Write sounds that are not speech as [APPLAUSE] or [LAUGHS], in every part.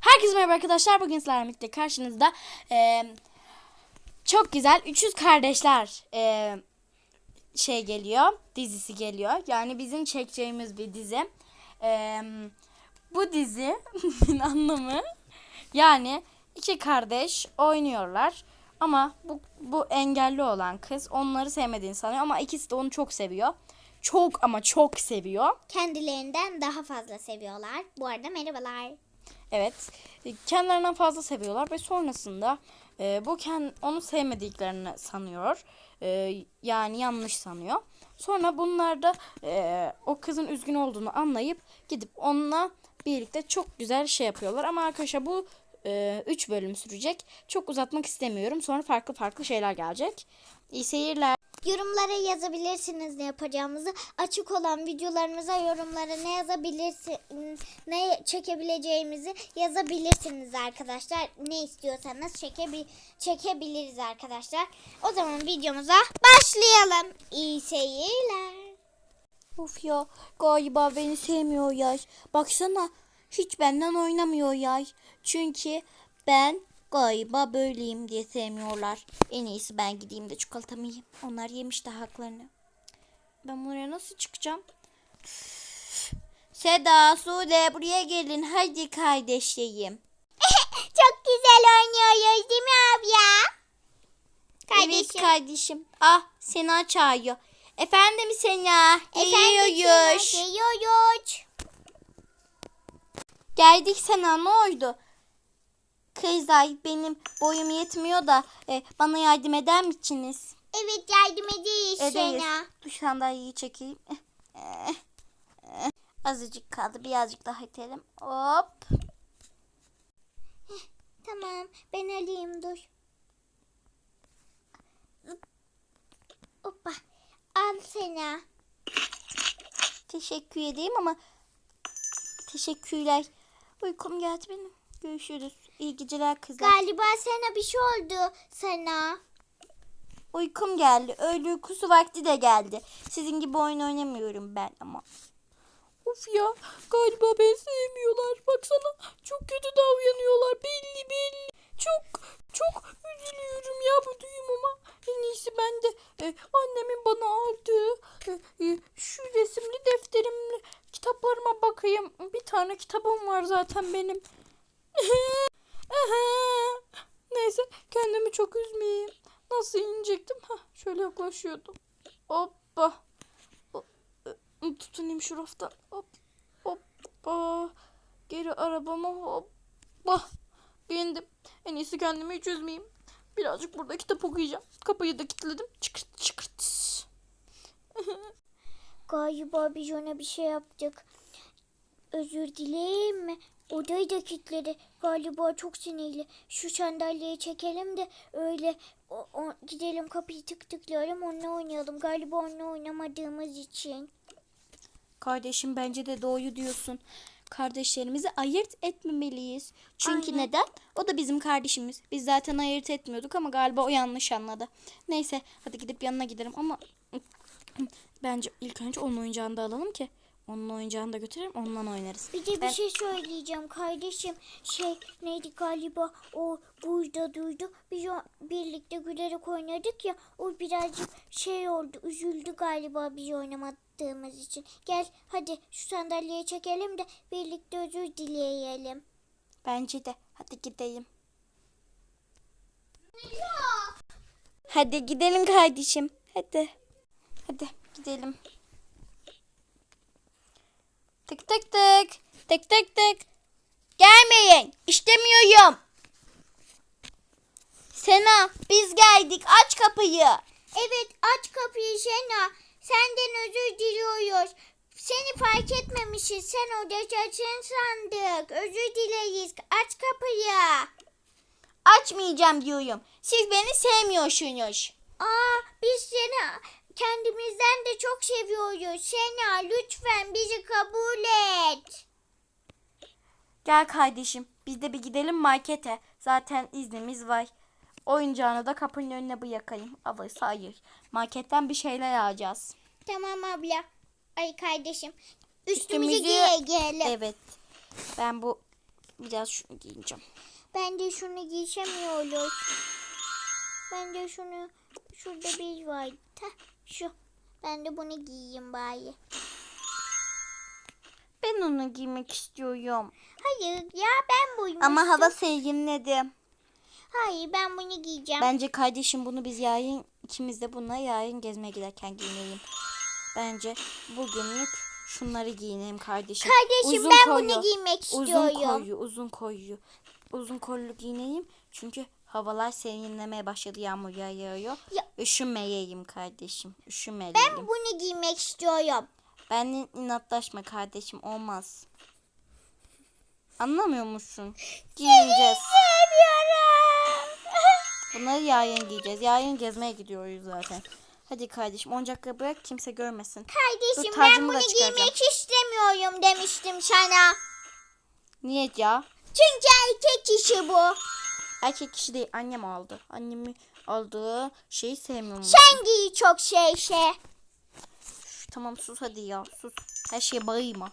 Herkese merhaba arkadaşlar. Bugün sizlerle birlikte karşınızda eee, çok güzel 300 kardeşler eee, şey geliyor. Dizisi geliyor. Yani bizim çekeceğimiz bir dizi. Eee, bu dizinin [LAUGHS] anlamı yani iki kardeş oynuyorlar. Ama bu, bu engelli olan kız onları sevmediğini sanıyor ama ikisi de onu çok seviyor. Çok ama çok seviyor. kendilerinden daha fazla seviyorlar. Bu arada merhabalar. Evet. e, Kendilerinden fazla seviyorlar ve sonrasında e, bu kend, onu sevmediklerini sanıyor. E, yani yanlış sanıyor. Sonra bunlar da e, o kızın üzgün olduğunu anlayıp gidip onunla birlikte çok güzel şey yapıyorlar. Ama arkadaşlar bu 3 bölüm sürecek. Çok uzatmak istemiyorum. Sonra farklı farklı şeyler gelecek. İyi seyirler. Yorumlara yazabilirsiniz ne yapacağımızı. Açık olan videolarımıza yorumlara ne yazabilirsin, ne çekebileceğimizi yazabilirsiniz arkadaşlar. Ne istiyorsanız çekebi çekebiliriz arkadaşlar. O zaman videomuza başlayalım. İyi seyirler. Of ya galiba beni sevmiyor yay. Baksana hiç benden oynamıyor yay. Çünkü ben galiba böyleyim diye sevmiyorlar. En iyisi ben gideyim de çikolatamı yiyeyim. Onlar yemiş de haklarını. Ben buraya nasıl çıkacağım? Seda, Sude buraya gelin. Hadi kardeşlerim. [LAUGHS] Çok güzel oynuyoruz değil mi abla? Evet kardeşim. Ah Sena çağırıyor. Efendim Sena. Efendim Geliyoruz. Sena, geliyoruz. Geldik Sena ne oldu? Kızlar benim boyum yetmiyor da e, bana yardım eder misiniz? Evet yardım ederiz Edeyiz. Sena. Dur sandalyeyi çekeyim. [LAUGHS] Azıcık kaldı birazcık daha itelim. Hop. Tamam ben alayım dur. Hoppa. Al Sena. Teşekkür edeyim ama teşekkürler. Uykum geldi benim. Görüşürüz. İyi geceler kızlar. Galiba sana bir şey oldu sana. Uykum geldi. Öğle uykusu vakti de geldi. Sizin gibi oyun oynamıyorum ben ama. Of ya galiba beni sevmiyorlar. Baksana çok kötü davranıyorlar. Belli belli. Çok çok üzülüyorum ya bu duyumuma. En iyisi ben de e, annemin bana aldığı e, e, şu resimli defterimle kitaplarıma bakayım. Bir tane kitabım var zaten benim. Neyse kendimi çok üzmeyeyim. Nasıl inecektim? Hah, şöyle yaklaşıyordum. Hoppa. Hop, Tutunayım şu rafta. Hop. Hoppa. Geri arabama hoppa. Bindim. En iyisi kendimi hiç üzmeyeyim. Birazcık burada kitap okuyacağım. Kapıyı da kilitledim. Çıkırt çıkırt. [LAUGHS] Galiba biz ona bir şey yaptık. Özür dileyim mi? Odayı da kilitledi. Galiba çok sinirli. Şu sandalyeyi çekelim de öyle o, o- gidelim kapıyı tık tıklayalım onunla oynayalım. Galiba onunla oynamadığımız için. Kardeşim bence de doğru diyorsun. Kardeşlerimizi ayırt etmemeliyiz. Çünkü Aynen. neden? O da bizim kardeşimiz. Biz zaten ayırt etmiyorduk ama galiba o yanlış anladı. Neyse hadi gidip yanına gidelim ama [CLEARS THROAT] bence ilk önce onun oyuncağını da alalım ki onun oyuncağını da götürelim ondan oynarız. Bir de bir Ben- şey söyleyeceğim kardeşim. Şey neydi galiba o burada duydu. Biz o birlikte gülerek oynadık ya. O birazcık şey oldu. Üzüldü galiba biz oynamadığımız için. Gel hadi şu sandalyeyi çekelim de birlikte özür dileyelim. Bence de. Hadi gidelim. Hadi gidelim kardeşim. Hadi. Hadi gidelim. Tık tık tık. Tık tık tık. Gelmeyin. İstemiyorum. Sena biz geldik. Aç kapıyı. Evet aç kapıyı Şena. Senden özür diliyoruz. Seni fark etmemişiz. Sen odacısın sandık. Özür dileriz. Aç kapıyı. Açmayacağım diyorum. Siz beni sevmiyorsunuz. Aa biz seni kendimizden de çok seviyoruz. Sena lütfen bizi kabul et. Gel kardeşim. Biz de bir gidelim markete. Zaten iznimiz var. Oyuncağını da kapının önüne bırakayım. Alırsa hayır. Marketten bir şeyler alacağız. Tamam abla. Ay kardeşim. Üstümüzü Üstümüzü- giyelim. Evet. Ben bu biraz şunu giyeceğim. Ben de şunu giysemiyoruz. Ben de şunu şurada bir var. Heh, şu. Ben de bunu giyeyim bari. Ben onu giymek istiyorum. Hayır ya ben buymuştum. Ama hava serinledi. Hayır ben bunu giyeceğim. Bence kardeşim bunu biz yarın ikimiz de bununla yarın gezmeye giderken giyinelim. Bence bugünlük şunları giyinelim kardeşim. Kardeşim Uzun ben kollu, bunu giymek Uzun istiyorum. koyu, uzun koyu. Uzun kollu giyineyim. Çünkü havalar serinlemeye başladı. Yağmur yağıyor. Ya- Üşümeyeyim kardeşim. Üşümeyeyim. Ben bunu giymek istiyorum. Benle inatlaşma kardeşim. Olmaz. Anlamıyor musun? Giyineceğiz. Bunları yarın giyeceğiz. Yarın gezmeye gidiyoruz zaten. Hadi kardeşim oyuncakları bırak kimse görmesin. Kardeşim Dur, ben bunu giymek istemiyorum demiştim sana. Niye ya? Çünkü erkek işi bu. Erkek kişi değil annem aldı. Annemin aldığı şeyi sevmiyorum. Sen giy çok şey şey. Üf, Tamam sus hadi ya sus. Her şeye bağırma.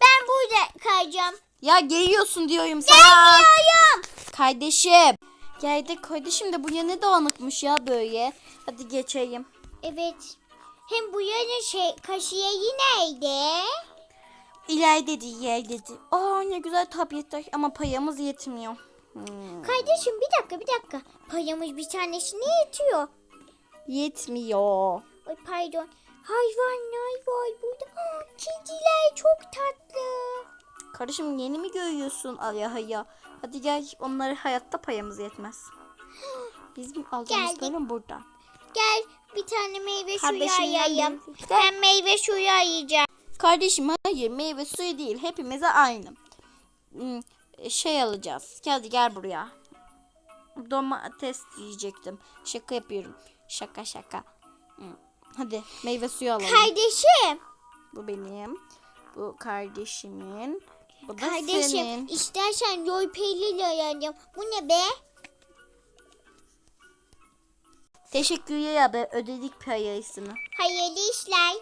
Ben burada kayacağım. Ya giyiyorsun diyorum sana. Gelmiyorum. Kardeşim. Geldik kardeşim de bu ya ne dağınıkmış ya böyle. Hadi geçeyim. Evet. Hem bu yana şey kaşıya neydi? İleride ileride değil. Aa ne güzel tabletler ama payamız yetmiyor. Hmm, Kardeşim bir dakika bir dakika. Payamız bir tanesine yetiyor. Yetmiyor. Ay pardon. Hayvanlar var burada. Aa, kediler çok tatlı. Kardeşim yeni mi görüyorsun Alya ya? Hadi gel onları hayatta payamız yetmez. [GASPS] Bizim Geldik. bölüm burada. Gel bir tane meyve suyu ayayım. Ben meyve suyu ayayacağım. Kardeşim hayır meyve suyu değil hepimize aynı. Hmm, Şey alacağız. Hadi gel buraya. Domates diyecektim. Şaka yapıyorum. Şaka şaka. Hadi meyve suyu alalım. Kardeşim. Bu benim. Bu kardeşimin. Bu da Kardeşim senin. istersen yol peynirle ayayacağım. Bu ne be? Teşekkürler abi ödedik parasını. Hayırlı işler.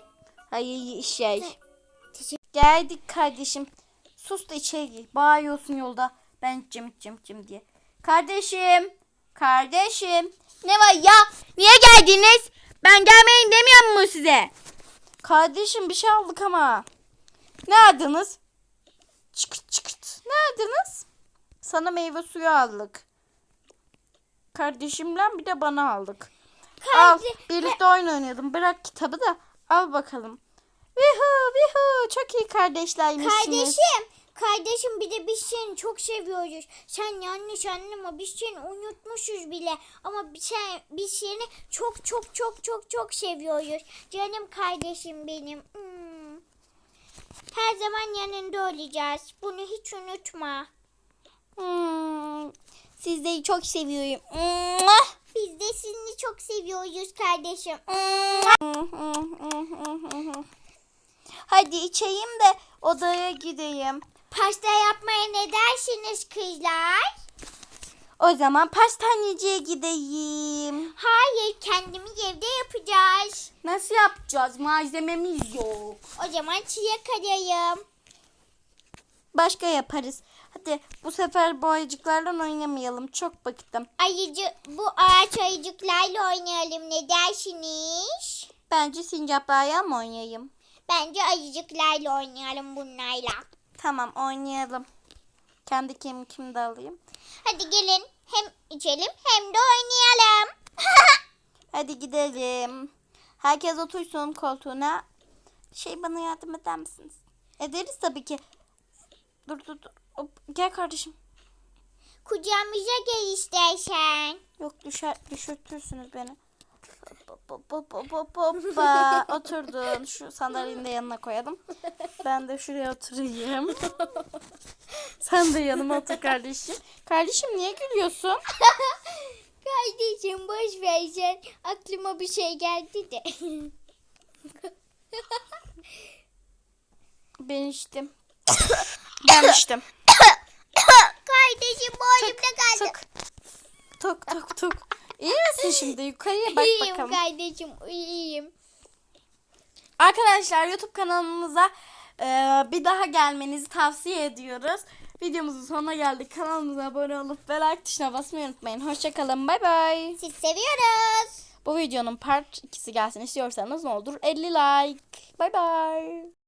Hayır şey. Teşekkür- Geldik kardeşim. Sus da içeri gir. Bağırıyorsun yolda. Ben cim cim cim diye. Kardeşim. Kardeşim. Ne var ya? Niye geldiniz? Ben gelmeyin demiyor mu size? Kardeşim bir şey aldık ama. Ne aldınız? Çıkırt çıkırt. Ne aldınız? Sana meyve suyu aldık. Kardeşimden bir de bana aldık. Al. Kardeş- Birlikte oyun oynayalım. Bırak kitabı da al bakalım. Vihu vihu. Çok iyi kardeşlermişsiniz. Kardeşim. Kardeşim bir de biz seni çok seviyoruz. Sen yanlış anlama biz seni unutmuşuz bile. Ama biz, sen, biz seni çok çok çok çok çok seviyoruz. Canım kardeşim benim. Hmm. Her zaman yanında olacağız. Bunu hiç unutma. Hmm, sizleri çok seviyorum. Biz de seni çok seviyoruz kardeşim. Hadi içeyim de odaya gideyim. Pasta yapmaya ne dersiniz kızlar? O zaman pastaneciye gideyim. Hayır kendimiz evde yapacağız. Nasıl yapacağız? Malzememiz yok. O zaman çiğe karayım. Başka yaparız. Hadi bu sefer bu ayıcıklardan oynamayalım. Çok bıktım. Ayıcı, bu ağaç ayıcıklarla oynayalım ne dersiniz? Bence sincaplarla mı oynayayım? Bence ayıcıklarla oynayalım bunlarla. Tamam oynayalım. Kendi kemikimi de alayım. Hadi gelin hem içelim hem de oynayalım. [LAUGHS] Hadi gidelim. Herkes otursun koltuğuna. Şey bana yardım eder misiniz? Ederiz tabii ki. Dur dur dur. Hop, gel kardeşim. Kucağımıza gel istersen. Yok düşer, düşürtürsünüz beni. Hop, hop, hop, hop, hoppa. [LAUGHS] Oturdun. Şu sandalyenin de yanına koyalım. Ben de şuraya oturayım. [LAUGHS] Sen de yanıma otur kardeşim. Kardeşim niye gülüyorsun? [LAUGHS] Kardeşim boş ver sen. Aklıma bir şey geldi de. Ben içtim. ben içtim. Kardeşim boğazımda kaldı. Tok tok tok. İyi misin şimdi? Yukarıya bak iyiyim bakalım. kardeşim iyiyim. Arkadaşlar YouTube kanalımıza Ee, bir daha gelmenizi tavsiye ediyoruz. Videomuzun sonuna geldik. Kanalımıza abone olup ve like tuşuna basmayı unutmayın. Hoşçakalın. Bay bay. Siz seviyoruz. Bu videonun part 2'si gelsin istiyorsanız ne olur 50 like. Bay bay.